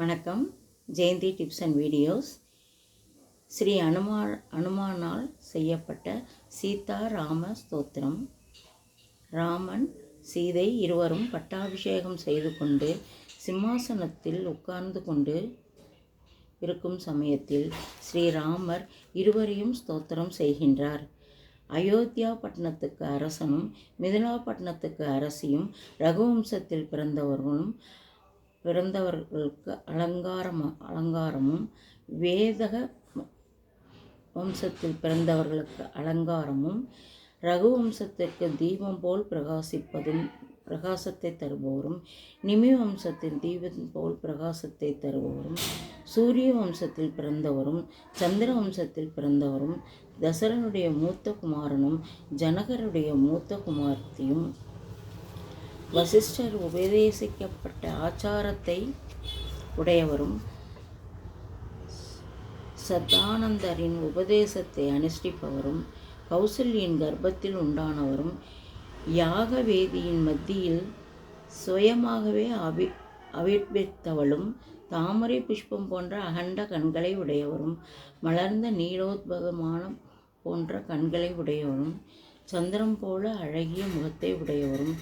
வணக்கம். Jayanthi tips and videos. Sri அனுமா அனுமானால் செய்யப்பட்ட சீதா ராம ஸ்தோத்திரம். ராமன் சீதை இருவரும் பட்டாபிஷேகம் செய்து கொண்டு சிம்மாசனத்தில் உட்கார்ந்து கொண்டு இருக்கும் சமயத்தில் ஸ்ரீராமர் இருவரையும் ஸ்தோத்திரம் செய்கின்றார். அயோத்தியா பட்டணத்துக்கு அரசனும் மிதிலா பட்டணத்துக்கு அரசியும் ரகுவம்சத்தில் பிறந்தவர்களும் பிறந்தவர்களுக்கு அலங்காரம் அலங்காரமும் வேதக வம்சத்தில் பிறந்தவர்களுக்கு அலங்காரமும் ரகுவம்சத்திற்கு தீபம் போல் பிரகாசிப்பதும் பிரகாசத்தை தருபவரும் நிமி வம்சத்தின் தீபம் போல் பிரகாசத்தை தருபவரும் சூரிய வம்சத்தில் பிறந்தவரும் சந்திர வம்சத்தில் பிறந்தவரும் தசரனுடைய மூத்த குமாரனும் ஜனகருடைய மூத்த குமார்த்தியும் வசிஷ்டர் உபதேசிக்கப்பட்ட ஆச்சாரத்தை உடையவரும் சதானந்தரின் உபதேசத்தை அனுஷ்டிப்பவரும் கௌசல்யின் கர்ப்பத்தில் உண்டானவரும் யாக வேதியின் மத்தியில் சுயமாகவே அவி அவிர்பித்தவளும் தாமரை புஷ்பம் போன்ற அகண்ட கண்களை உடையவரும் மலர்ந்த நீலோத்பகமான போன்ற கண்களை உடையவரும் சந்திரம் போல அழகிய முகத்தை உடையவரும்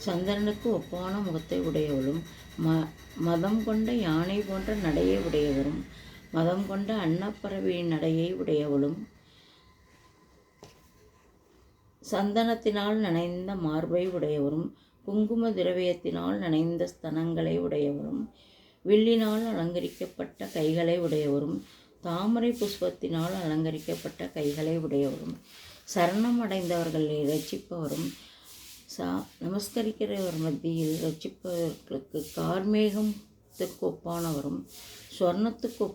சந்திரனுக்கு ஒப்பான முகத்தை உடையவளும் ம மதம் கொண்ட யானை போன்ற நடையை உடையவரும் மதம் கொண்ட அன்னப்பறவையின் நடையை உடையவளும் சந்தனத்தினால் நனைந்த மார்பை உடையவரும் குங்கும திரவியத்தினால் நனைந்த ஸ்தனங்களை உடையவரும் வில்லினால் அலங்கரிக்கப்பட்ட கைகளை உடையவரும் தாமரை புஷ்பத்தினால் அலங்கரிக்கப்பட்ட கைகளை உடையவரும் சரணம் அடைந்தவர்களை ரட்சிப்பவரும் சா நமஸ்கரிக்கிறவர் மத்தியில் ரட்சிப்பவர்களுக்கு கார்மேகத்துக்கு ஒப்பானவரும் ஸ்வர்ணத்துக்கு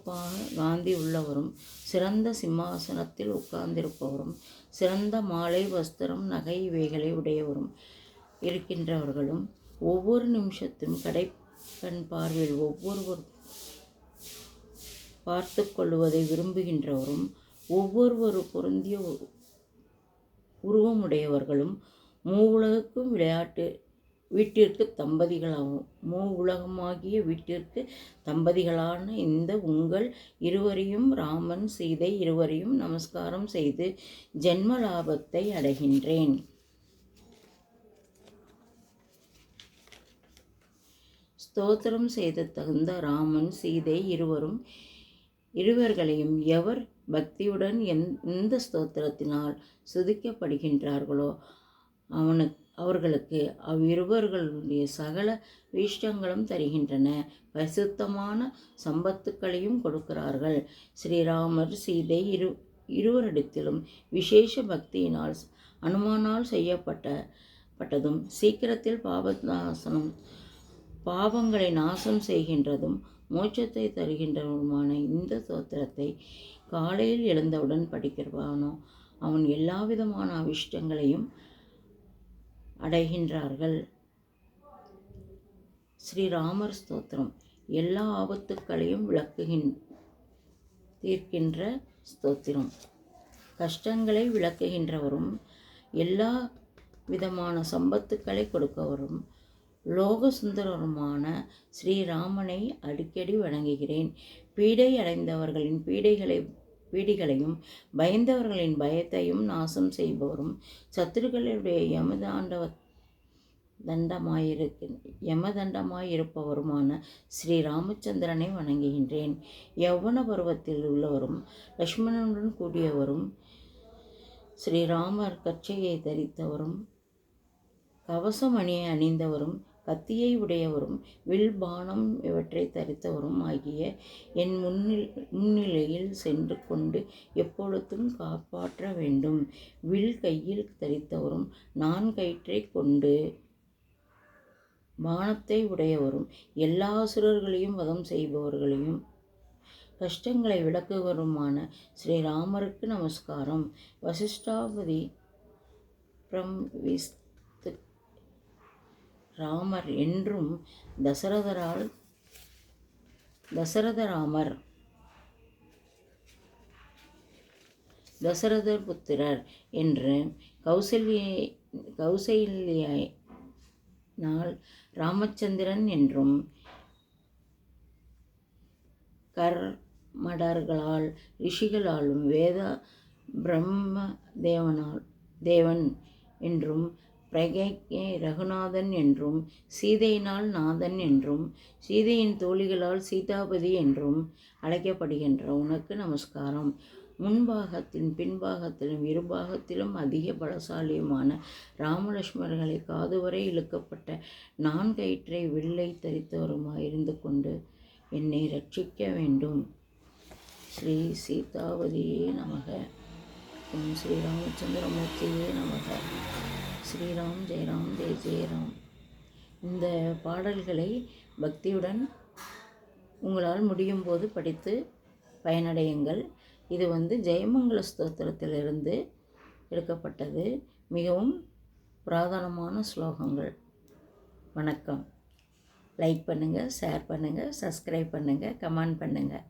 காந்தி உள்ளவரும் சிறந்த சிம்மாசனத்தில் உட்கார்ந்திருப்பவரும் சிறந்த மாலை வஸ்திரம் நகை இவைகளை உடையவரும் இருக்கின்றவர்களும் ஒவ்வொரு நிமிஷத்தும் கடைக்கண் பார்வையில் ஒவ்வொருவர் பார்த்து கொள்வதை விரும்புகின்றவரும் ஒவ்வொருவரும் பொருந்திய உருவமுடையவர்களும் மூவுலகுக்கும் விளையாட்டு வீட்டிற்கு தம்பதிகளாகும். மூ உலகமாகிய வீட்டிற்கு தம்பதிகளான இந்த உங்கள் இருவரையும் ராமன் சீதை இருவரையும் நமஸ்காரம் செய்து ஜென்ம லாபத்தை அடைகின்றேன். ஸ்தோத்திரம் செய்த தகுந்த ராமன் சீதை இருவரும் இருவர்களையும் எவர் பக்தியுடன் எந் இந்த ஸ்தோத்திரத்தினால் சுதிக்கப்படுகின்றார்களோ அவனுக்கு அவர்களுக்கு அவ்விருவர்களுடைய சகல வீஷ்டங்களும் தருகின்றன. பரிசுத்தமான சம்பத்துக்களையும் கொடுக்கிறார்கள். ஸ்ரீராமர் சீதை இரு இருவரிடத்திலும் விசேஷ பக்தியினால் அனுமானால் செய்யப்பட்ட பட்டதும் சீக்கிரத்தில் பாபநாசனம் பாவங்களை நாசம் செய்கின்றதும் மோட்சத்தை தருகின்றவருமான இந்த சோத்திரத்தை காலையில் எழுந்தவுடன் படிக்கிறவானோ அவன் எல்லா விதமான அவிஷ்டங்களையும் அடைகின்றார்கள். ஸ்ரீராமர் ஸ்தோத்திரம். எல்லா ஆபத்துக்களையும் விளக்குகின் தீர்க்கின்ற ஸ்தோத்திரம். கஷ்டங்களை விளக்குகின்றவரும் எல்லா விதமான சம்பத்துக்களை கொடுக்கவரும் லோக சுந்தரருமான ஸ்ரீராமனை அடிக்கடி வணங்குகிறேன். பீடை அடைந்தவர்களின் பீடைகளை பீடிகளையும் பயந்தவர்களின் பயத்தையும் நாசம் செய்பவரும் சத்துருக்களுடைய யமதாண்டவ தண்டமாயிருக்கு யமதண்டமாயிருப்பவருமான ஸ்ரீ ராமச்சந்திரனை வணங்குகின்றேன். யௌவன பருவத்தில் உள்ளவரும் லக்ஷ்மணனுடன் கூடியவரும் ஸ்ரீராமர் கச்சையை தரித்தவரும் கவசமணியை அணிந்தவரும் கத்தியை உடையவரும் வில் பானம் இவற்றை தரித்தவரும் ஆகிய என் முன்னில் முன்னிலையில் சென்று கொண்டு எப்பொழுதும் காப்பாற்ற வேண்டும். வில் கையில் தரித்தவரும் நான் கயிற்றை கொண்டு பானத்தை உடையவரும் எல்லா அசுரர்களையும் வதம் செய்பவர்களையும் கஷ்டங்களை விளக்குவருமான ஸ்ரீராமருக்கு நமஸ்காரம். வசிஷ்டாபதி பிரம் விஸ் ராமர் என்றும் தசரதரால் தசரதராமர் தசரதர் புத்திரர் என்று கௌசல்ய கௌசல்யால் நாள் ராமச்சந்திரன் என்றும் கர்மடர்களால் ரிஷிகளாலும் வேத பிரம்ம தேவனால் தேவன் என்றும் பிரகே ரகுநாதன் என்றும் சீதையினால் நாதன் என்றும் சீதையின் தோழிகளால் சீதாபதி என்றும் அழைக்கப்படுகின்ற உனக்கு நமஸ்காரம். முன்பாகத்திலும் பின்பாகத்திலும் இருபாகத்திலும் அதிக பலசாலியுமான ராமலட்சுமர்களை காதுவரை இழுக்கப்பட்ட நான்கயிற்றை வில்லை தரித்தவருமாயிருந்து கொண்டு என்னை ரட்சிக்க வேண்டும். ஸ்ரீ சீதாவதியே நமக. ஓம் ஸ்ரீ ராமச்சந்திரமூர்த்தியே நமக. ஸ்ரீராம் ஜெயராம் ஜெய ஜெயராம். இந்த பாடல்களை பக்தியுடன் உங்களால் முடியும் போது படித்து பயனடையுங்கள். இது வந்து ஜெயமங்கல ஸ்தோத்திரத்திலிருந்து எடுக்கப்பட்டது. மிகவும் புராதனமான ஸ்லோகங்கள். வணக்கம். லைக் பண்ணுங்கள் ஷேர் பண்ணுங்கள் சப்ஸ்கிரைப் பண்ணுங்கள் கமெண்ட் பண்ணுங்கள்